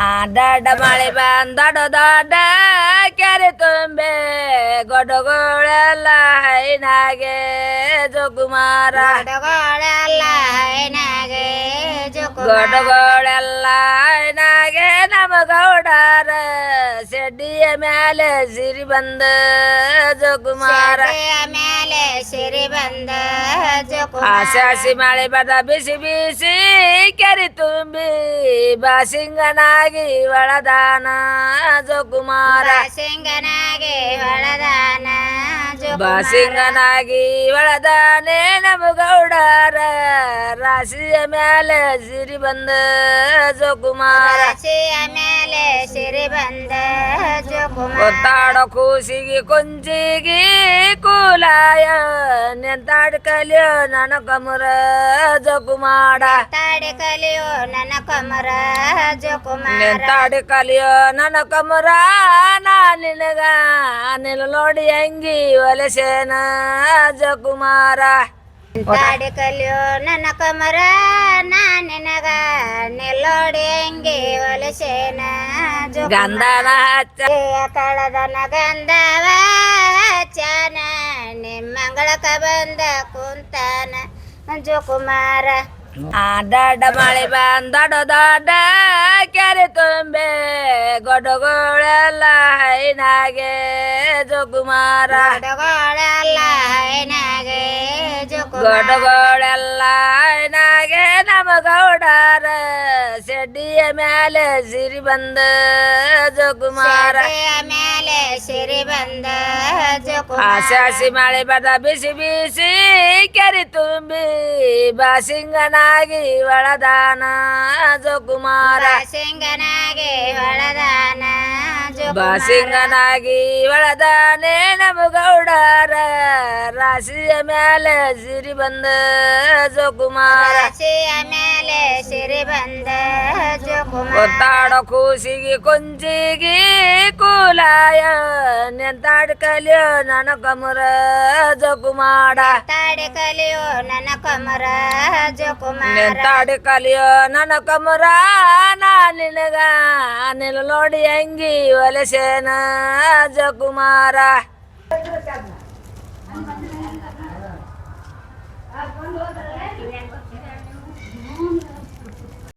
ಆ ದಡ್ಡ ಮಳೆ ಬಂದ ದೊಡ್ಡ ಕೆರೆ ತುಂಬೆ ಗೊಡಗೋಳೆಲ್ಲ ಹೈನಾಗೆ ಜೋಗುಮಾರ ಗೊಡಗೋಳೆಲ್ಲ ಹೈನಾಗೆ ಗೊಡಗೋಳೆಲ್ಲ ಹೈನಾಗೆ ನಮ್ಮ ಗೌಡರ ಸೆಡ್ಡಿಯ ಮೇಲೆ ಸಿರಿ ಬಂದ ಜೋಗುಮಾರ ಮೇಲೆ ಸಿರಿ ಬಂದ ಆಸಾಸಿ ಮಳೆ ಬದ ಬಿಸಿ ಬಿಸಿ ಕೆರೆ ತುಂಬಿ ಬಾಸಿಂಗನಾಗಿ ಒಳದಾನ ಜೋಕುಮಾರ ಸಿಂಗನಾಗಿ ಒಳದಾನ ಬಾಸಿಂಗನಾಗಿ ಒಳದಾನೆ ನಮ್ಮ ಗೌಡರ ರಾಶಿಯ ಮೇಲೆ ಸಿರಿ ಬಂದ ಜೋಕುಮಾರ ರಾಶಿಯ ಮೇಲೆ ಸಿರಿ ಬಂದ ಜೋಕುಮಾರ ಒತ್ತಾಡ ಕೂಸಿಗೆ ಕುಂಚಿಗೆ ಕೂಲಾಯ ನೆಂತಾಡ್ ಕಲಿಯೋ ನನ್ನ ಕಮರ ಜೋಕುಮಾಡ ತಾಡಿ ಕಲಿಯೋ ನನ್ನ ಕಮರ ಜೋಕುಮಾರ ನೆಂತಾಡಿ ಕಲಿಯೋ ನನ್ನ ಕಮರ ನಾ ನಿನಗ ನಿಲ್ ನೋಡಿ ಅಂಗಿ ಒಲಸೇನ ಜೋಕುಮಾರ ತಾಡಿ ಕಲಿಯೋ ನನ್ನ ಕಮರ ನಾ ನಿನಗ ನಿಲ್ಲೋಡಿ ಹೆಂಗೆ ಒಲಸೇನ ಗಂಧವ ಕಳದನ ಗಂಧವ ಚಾನ ನಿಮ್ಮಂಗಳಕ ಬಂದ ಕುಂತಾನ ಮಂಜು ಆ ದಡ್ಡ ಮಳೆ ಬಂದ ದೊಡ್ಡ ಕೆರೆ ತುಂಬೆ ಗೊಡ್ಡಗಳೆಲ್ಲ ಹೈನಾಗೆ ಜೋಗುಮಾರ ಗಡಗಳೆಲ್ಲ ಹೈನಾಗೆ ಜೋಕುಮಾರ ಗೊಡ್ಡಗಳೆಲ್ಲ ಹೈನಾಗೆ ನಮ್ಮ ಗೌಡರ ಸೆಡ್ಡಿಯ ಮೇಲೆ ಸಿರಿ ಬಂದ ಜೋಕುಮಾರ. ಮೇಲೆ ಸಿರಿ ಬಂದ ಜೋಕುಮಾರ. ಹಸಿ ಮಳೆ ಬದ ಬಿಸಿ ಬಿಸಿ ಕೆರಿ ತುಂಬಿ ಬಾಸಿಂಗನಾಗಿ ಒಳದಾನ ಜೋಕುಮಾರ. ಸಿಂಗನಾಗಿ ಒಳದಾನ ಬಾಸಿಂಗನಾಗಿ ಒಳದಾನೆ ನಮ್ಮ ಗೌಡರ ರಾಶಿಯ ಮೇಲೆ ಸಿರಿ ಬಂದ ಜೋಕುಮಾರ. ರಾಶಿಯ ಮೇಲೆ ಸಿರಿ ಬಂದ ಒತ್ತಾಡ ಕೂಸಿಗೆ ಕೊಂಜಿಗೆ ಕೂಲಾಯ. ನೆಂತಾಡ ಕಲಿಯೋ ನನ್ನ ಕಮರ ಜಕುಮಾಡ ತಾಡೆ ಕಲಿಯೋ ನನ್ನ ಕಮರ ಜಕುಮಾರ ನೆಂತಾಡ ಕಲಿಯೋ ನನ್ನ ಕಮರ ನಾ ನಿನಗ ನಿಲ್ ನೋಡಿ ಅಂಗಿ ಒಲೆಸೇನ ಜಕುಮಾರ